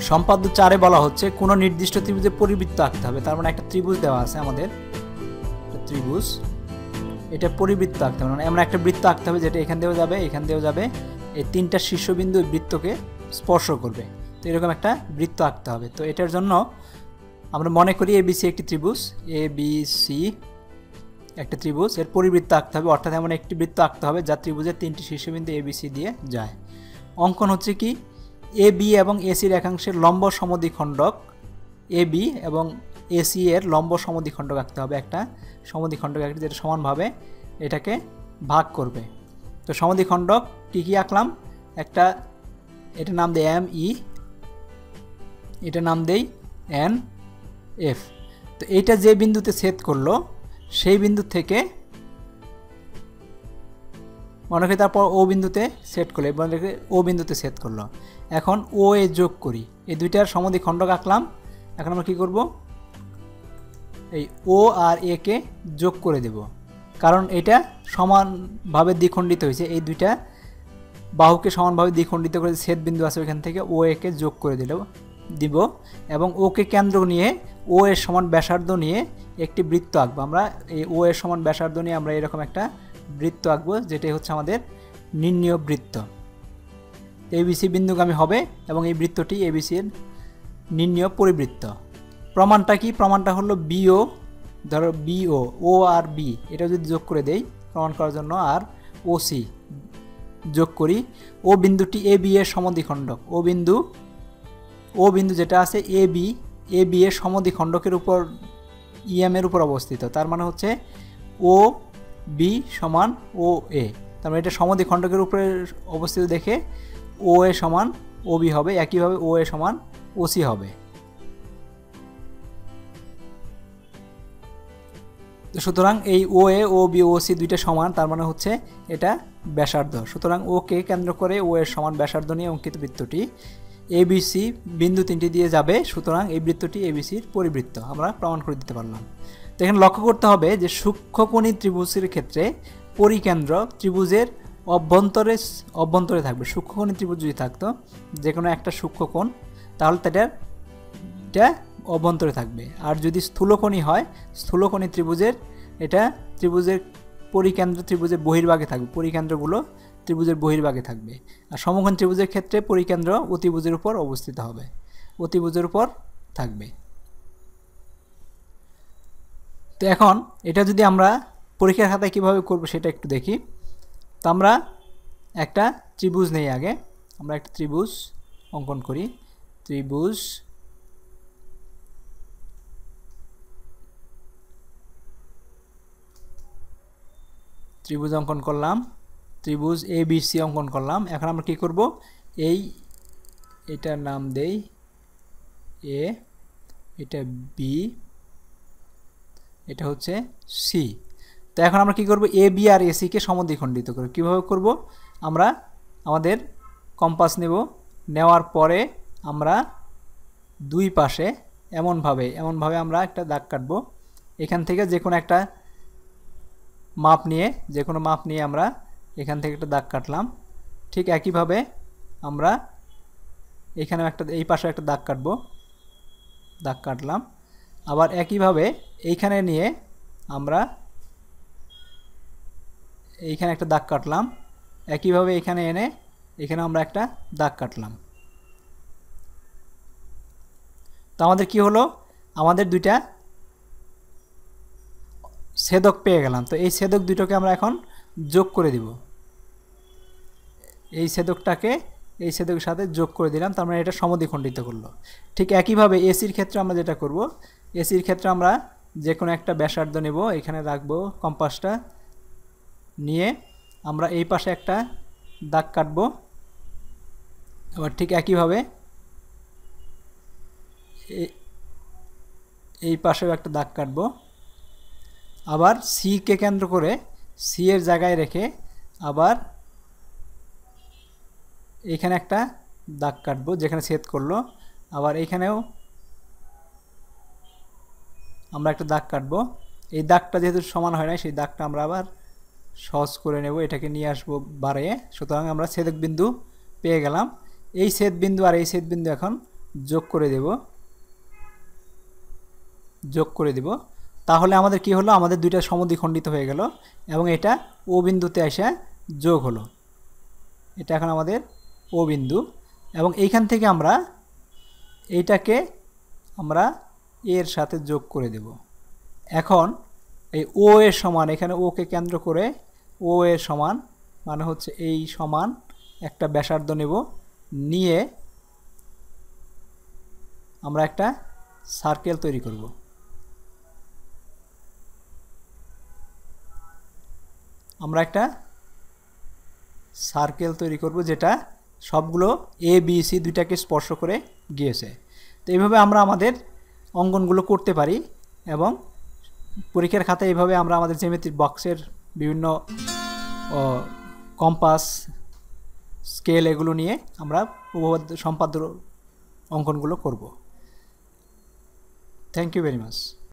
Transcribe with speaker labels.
Speaker 1: সম্পাদ্য চারে বলা হচ্ছে, কোনো নির্দিষ্ট ত্রিভুজে পরিবৃত্ত আঁকতে হবে। তার মানে একটা ত্রিভুজ দেওয়া আছে আমাদের। ত্রিভুজ। এটা পরিবৃত্ত আঁকতে হবে। মানে আমরা একটা বৃত্ত আঁকতে হবে যেটা এখান দিয়েও যাবে, এখান দিয়েও যাবে। এই তিনটা শীর্ষবিন্দু বৃত্তকে স্পর্শ করবে। তো এরকম একটা বৃত্ত আঁকতে হবে। তো এটার জন্য আমরা মনে করি এবিসি একটি ত্রিভুজ। এ বি সি একটা ত্রিভুজ। এর পরিবৃত্ত আঁকতে হবে। অর্থাৎ এমন একটি বৃত্ত আঁকতে হবে যা ত্রিভুজের তিনটি শীর্ষবিন্দু এবিসি দিয়ে যায়। অঙ্কন হচ্ছে কি? এ বি এবং এসির একাংশের লম্ব সমদ্বিখণ্ডক এ বি এবং এসি এর লম্ব সমদ্বিখণ্ডক আঁকতে হবে। একটা সমদ্বিখণ্ডক একটা যেটা সমানভাবে এটাকে ভাগ করবে। তো সমদ্বিখণ্ডক কী কী আঁকলাম? একটা এটা নাম দেয় এম ই এটা নাম দেই এন এফ তো এইটা যে বিন্দুতে ছেদ করল, সেই বিন্দু থেকে মনে করি তারপর ও বিন্দুতে সেট করল এবং ও বিন্দুতে সেট করল। এখন ও এ যোগ করি, এই দুইটার খণ্ডক আঁকলাম, এখন আমরা কী করব? এই ও আর এ কে যোগ করে দেব, কারণ এটা সমানভাবে দ্বিখণ্ডিত হয়েছে, এই দুইটা বাহুকে সমানভাবে দ্বিখণ্ডিত করে ছেদ বিন্দু আছে ওইখান থেকে ও একে যোগ করে দিল, দিব, এবং ওকে কেন্দ্র নিয়ে ও এর সমান ব্যাসার্ধ নিয়ে একটি বৃত্ত আঁকবো, আমরা এই ও এর সমান ব্যাসার্ধ নিয়ে আমরা এরকম একটা বৃত্ত আঁকবো, যেটাই হচ্ছে আমাদের নির্ণীয় বৃত্ত। এবিসি বিন্দুগামী হবে এবং এই বৃত্তটি এবিসির নির্ণীয় পরিবৃত্ত। প্রমাণটা কি? প্রমাণটা হলো বিও, ধরো বিও, ও আর বি। এটা যদি যোগ করে দেই, প্রমাণ করার জন্য আর ও সি যোগ করি, ও বিন্দুটি এ বি এর সমদ্বিখণ্ডক। ও বিন্দু ও বিন্দু যেটা আছে এ বি এ বি এর সমদ্বিখণ্ডকের উপর ইএম এর উপর অবস্থিত। তার মানে হচ্ছে ও বি সমান ও এ। তার মানে এটা সমদ্বিখণ্ডকের উপরে অবস্থিত দেখে ও এ সমান ও বি হবে, একইভাবে ও এ সমান ও সি হবে। সুতরাং এই ও এ, ও বি, ও সি দুইটা সমান, তার মানে হচ্ছে এটা ব্যাসার্ধ। সুতরাং ও কে কেন্দ্র করে ও এর সমান ব্যাসার্ধ নিয়ে অঙ্কিত বৃত্তটি এবিসি বিন্দু তিনটি দিয়ে যাবে, সুতরাং এই বৃত্তটি এবিসির পরিবৃত্ত। আমরা প্রমাণ করে দিতে পারলাম। তো এখানে লক্ষ্য করতে হবে যে সূক্ষ্মকোণী ত্রিভুজের ক্ষেত্রে পরিকেন্দ্র ত্রিভুজের অভ্যন্তরে অভ্যন্তরে থাকবে। সূক্ষ্মকোণী ত্রিভুজ যদি থাকতো যে কোনো একটা সূক্ষ্মকোণ তাহলে তাদের এটা অভ্যন্তরে থাকবে। আর যদি স্থূলকোণী হয় স্থূলকোণী ত্রিভুজের, এটা ত্রিভুজের পরিকেন্দ্র ত্রিভুজের বহির্ভাগে থাকবে। পরিকেন্দ্রগুলো ত্রিভুজের বহির্ভাগে থাকবে। আর সমকোণ ত্রিভুজের ক্ষেত্রে পরিকেন্দ্র অতিভুজের উপর অবস্থিত হবে। অতিভুজের উপর থাকবে। তো এখন এটা যদি আমরা পরীক্ষার খাতায় কীভাবে করব সেটা একটু দেখি। তো আমরা একটা ত্রিভুজ নেই আগে। আমরা একটা ত্রিভুজ অঙ্কন করি। ত্রিভুজ ত্রিভুজ অঙ্কন করলাম। ত্রিভুজ এ বি সি অঙ্কন করলাম। এখন আমরা কি করব? এই এটার নাম দেই এ এটা বি এটা হচ্ছে সি তো এখন আমরা কি করব? এ বি আর এসিকে সমদ্বিখণ্ডিত করব কীভাবে করব? আমরা আমাদের কম্পাস নেব। নেওয়ার পরে আমরা দুই পাশে এমনভাবে এমনভাবে আমরা একটা দাগ কাটবো। এখান থেকে যে কোনো একটা মাপ নিয়ে, যে কোনো মাপ নিয়ে আমরা এখান থেকে একটা দাগ কাটলাম। ঠিক একইভাবে আমরা এখানেও একটা, এই পাশে একটা দাগ কাটব। দাগ কাটলাম। আবার একইভাবে এইখানে নিয়ে আমরা এইখানে একটা দাগ কাটলাম। একইভাবে এখানে এনে এখানে আমরা একটা দাগ কাটলাম। তো আমাদের কি হলো? আমাদের দুইটা ছেদক পেয়ে গেলাম। তো এই ছেদক দুটোকে আমরা এখন যোগ করে দিব। এই ছেদকটাকে এই ছেদকের সাথে যোগ করে দিলাম। তার মানে এটা সমদ্বিখণ্ডিত করল। ঠিক একইভাবে এসির ক্ষেত্রে আমরা যেটা করব, এসির ক্ষেত্রে আমরা যে কোনো একটা ব্যাসার্ধ নেব। এখানে রাখব কম্পাসটা। নিয়ে আমরা এই পাশে একটা দাগ কাটব। আবার ঠিক একইভাবে এই পাশেও একটা দাগ কাটবো। আবার সিকে কেন্দ্র করে সি এর জায়গায় রেখে আবার এখানে একটা দাগ কাটবো, যেখানে ছেদ করল। আবার এখানেও আমরা একটা দাগ কাটবো। এই দাগটা যেহেতু সমান হয় না সেই দাগটা আমরা আবার সহজ করে নেব। এটাকে নিয়ে আসব বাড়িয়ে সুতরাং আমরা ছেদক বিন্দু পেয়ে গেলাম। এই ছেদ বিন্দু আর এই ছেদ বিন্দু এখন যোগ করে দেব। যোগ করে দেব। তাহলে আমাদের কি হলো? আমাদের দুইটা সমদ্বিখণ্ডিত হয়ে গেল এবং এটা ও বিন্দুতে এসে যোগ হলো। এটা এখন আমাদের ও বিন্দু এবং এইখান থেকে আমরা এইটাকে আমরা এর সাথে যোগ করে দেব। এখন এই ও এর সমান, এখানে ওকে কেন্দ্র করে ও এর সমান মানে হচ্ছে এই সমান একটা ব্যাসার্ধ নেব। নিয়ে আমরা একটা সার্কেল তৈরি করব। আমরা একটা সার্কেল তৈরি করব যেটা সবগুলো এ বি সি দুইটাকে স্পর্শ করে গিয়েছে। তো এইভাবে আমরা আমাদের অঙ্কনগুলো করতে পারি এবং পরীক্ষার খাতায় এইভাবে আমরা আমাদের জ্যামিতিক বক্সের বিভিন্ন কম্পাস স্কেল এগুলো নিয়ে আমরা উপপাদ্য, সম্পাদ্য অঙ্কনগুলো করব। Thank you very much